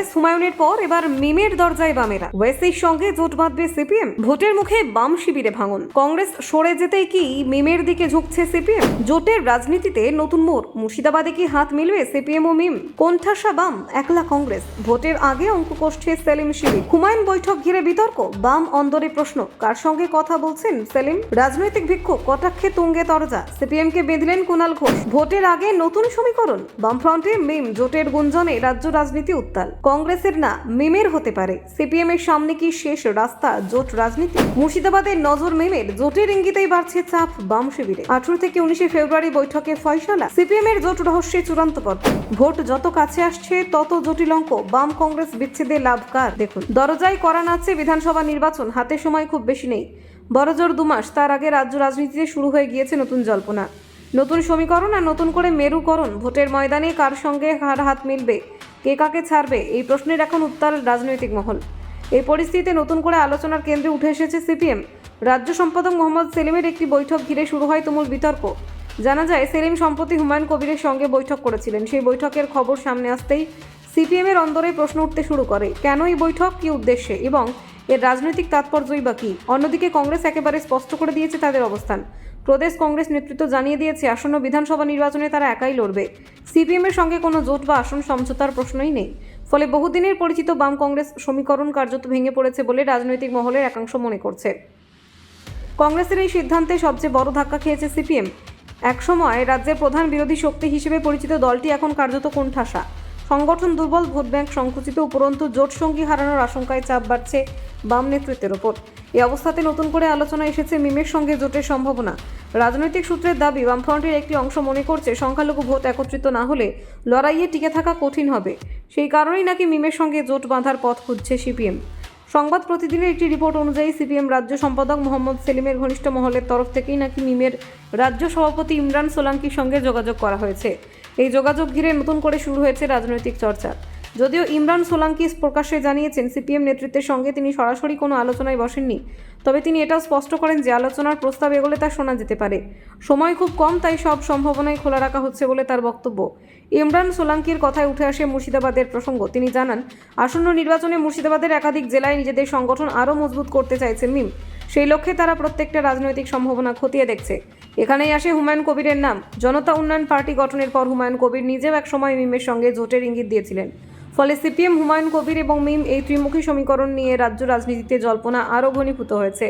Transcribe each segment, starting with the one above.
কংগ্রেস হুমায়ুনের পর এবার মিমের দরজায় বামেরা ওয়েসির সঙ্গে জোট বাঁধবে সিপিএম। ভোটের মুখে বাম শিবিরে ভাঙন। কংগ্রেস সরে যেতেই কি মিমের দিকে ঝুঁকছে সিপিএম? জোটের রাজনীতিতে নতুন মোড়। মুর্শিদাবাদে কি হাত মিলবে সিপিএম ও মিম? কোণঠাসা বাম, একলা কংগ্রেস। ভোটের আগে অঙ্ক কষছে সেলিম শিবির। হুমায়ুন বৈঠক ঘিরে বিতর্ক। বাম অন্দরে প্রশ্ন, কার সঙ্গে কথা বলছেন সেলিম? রাজনৈতিক ভিক্ষু কটাক্ষে তুঙ্গে তরজা। সিপিএম কে বেঁধলেন কুণাল ঘোষ। ভোটের আগে নতুন সমীকরণ। বামফ্রন্টে মিম, জোটের গুঞ্জনে রাজ্য রাজনীতি উত্তাল। কংগ্রেসের না মিমের হতে পারে। সিপিএম এর সামনে কি শেষ রাস্তা জোট রাজনীতি? মুর্শিদাবাদের নজর মিমের। জোটের ইঙ্গিতেই বাড়ছে চাপ বাম শিবিরে। আঠারো থেকে উনিশে ফেব্রুয়ারি বৈঠকে ফয়সালা। সিপিএম এর জোট রহস্যে চূড়ান্ত পর্ব ভোট যত কাছে আসছে, তত জটিল অঙ্ক। বাম কংগ্রেস বিচ্ছেদে লাভ কার? দেখুন। দরজায় করা নাচছে বিধানসভা নির্বাচন। হাতে সময় খুব বেশি নেই। বড়জোর দু মাস। তার আগে রাজ্য রাজনীতিতে শুরু হয়ে গিয়েছে নতুন জল্পনা। নতুন সমীকরণ আর নতুন করে মেরুকরণ। ভোটের ময়দানে কার সঙ্গে হার হাত মিলবে? কে কাকে ছাড়বে? এই প্রশ্নের এখন উত্তাল রাজনৈতিক মহল। এই পরিস্থিতিতে নতুন করে আলোচনার কেন্দ্রে উঠে এসেছে সিপিএম। রাজ্য সম্পাদক মোহাম্মদ সেলিমের একটি বৈঠক ঘিরে শুরু হয় তুমুল বিতর্ক। জানা যায়, সেলিম সম্প্রতি হুমায়ুন কবিরের সঙ্গে বৈঠক করেছিলেন। সেই বৈঠকের খবর সামনে আসতেই সিপিএমের অন্দরে প্রশ্ন উঠতে শুরু করে, কেন এই বৈঠক? কী উদ্দেশ্যে? এবং এর রাজনৈতিক তাৎপর্যই বা কী? অন্যদিকে কংগ্রেস একেবারে স্পষ্ট করে দিয়েছে তাদের অবস্থান। প্রদেশ কংগ্রেস নেতৃত্ব জানিয়ে দিয়েছে, আসন্ন বিধানসভা নির্বাচনে তারা একাই লড়বে। সিপিএম এর সঙ্গে কোনো জোট বা আসন সমঝোতার প্রশ্নই নেই। ফলে বহুদিনের পরিচিত বাম কংগ্রেস সমীকরণ কার্যত ভেঙে পড়েছে বলে রাজনৈতিক মহলের একাংশ মনে করছে। কংগ্রেসের এই সিদ্ধান্তে সবচেয়ে বড় ধাক্কা খেয়েছে সিপিএম। একসময় রাজ্যের প্রধান বিরোধী শক্তি হিসেবে পরিচিত দলটি এখন কার্যত কোণঠাসা। সংগঠন দুর্বল ভোট ব্যাংক সংকুচিত উপরন্তু জোট সঙ্গী হারানোর আশঙ্কায় চাপ বাড়ছে বাম নেতৃত্বের ওপর। এই অবস্থাতে নতুন করে আলোচনা এসেছে মিমের সঙ্গে জোটের সম্ভাবনা। রাজনৈতিক সূত্রের দাবি, বামফ্রন্টের একটি অংশ মনে করছে সংখ্যালঘু ভোট একত্রিত না হলে লড়াইয়ে টিকে থাকা কঠিন হবে। সেই কারণেই নাকি মিমের সঙ্গে জোট বাঁধার পথ খুঁজছে সিপিএম। সংবাদ প্রতিদিনের একটি রিপোর্ট অনুযায়ী সিপিএম রাজ্য সম্পাদক মোহাম্মদ সেলিমের ঘনিষ্ঠ মহলের তরফ থেকেই নাকি মিমের রাজ্য সভাপতি ইমরান সোলাঙ্কির সঙ্গে যোগাযোগ করা হয়েছে। এই যোগাযোগ ঘিরে নতুন করে শুরু হয়েছে রাজনৈতিক চর্চা। যদিও ইমরান সোলাঙ্কি প্রকাশ্যে জানিয়েছেন, সিপিএম নেতৃত্বের সঙ্গে তিনি সরাসরি কোনো আলোচনায় বসেননি। তবে তিনি এটাও স্পষ্ট করেন যে আলোচনার প্রস্তাব এগোলে তা শোনা যেতে পারে। সময় খুব কম, তাই সব সম্ভাবনাই খোলা রাখা হচ্ছে বলে তার বক্তব্য। ইমরান সোলাঙ্কির কথায় উঠে আসে মুর্শিদাবাদের প্রসঙ্গ। তিনি জানান, আসন্ন নির্বাচনে মুর্শিদাবাদের একাধিক জেলায় নিজেদের সংগঠন আরও মজবুত করতে চাইছে মিম। সেই লক্ষ্যে তারা প্রত্যেকটা রাজনৈতিক সম্ভাবনা খতিয়ে দেখছে। এখানেই আসে হুমায়ুন কবিরের নাম। জনতা উন্নয়ন পার্টি গঠনের পর হুমায়ুন কবির নিজেও এক সময় মিমের সঙ্গে জোটের ইঙ্গিত দিয়েছিলেন। ফলে সিপিএম, হুমায়ুন কবির এবং মিম এই ত্রিমুখী সমীকরণ নিয়ে রাজ্য রাজনীতিতে জল্পনা আরও ঘনীভূত হয়েছে।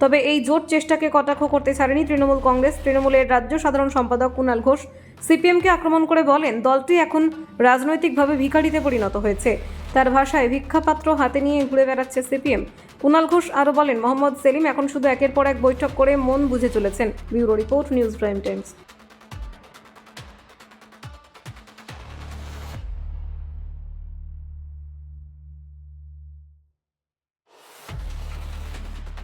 তবে এই জোট চেষ্টাকে কটাক্ষ করতে ছাড়েনি তৃণমূল কংগ্রেস। তৃণমূলের রাজ্য সাধারণ সম্পাদক কুণাল ঘোষ সিপিএমকে আক্রমণ করে বলেন, দলটি এখন রাজনৈতিকভাবে ভিখারিতে পরিণত হয়েছে। তার ভাষায় ভিক্ষাপাত্র হাতে নিয়ে ঘুরে বেড়াচ্ছে সিপিএম। কুণাল ঘোষ আরও বলেন, মোহাম্মদ সেলিম এখন শুধু একের পর এক বৈঠক করে মন বুঝে চলেছেন। Bureau report, news prime times.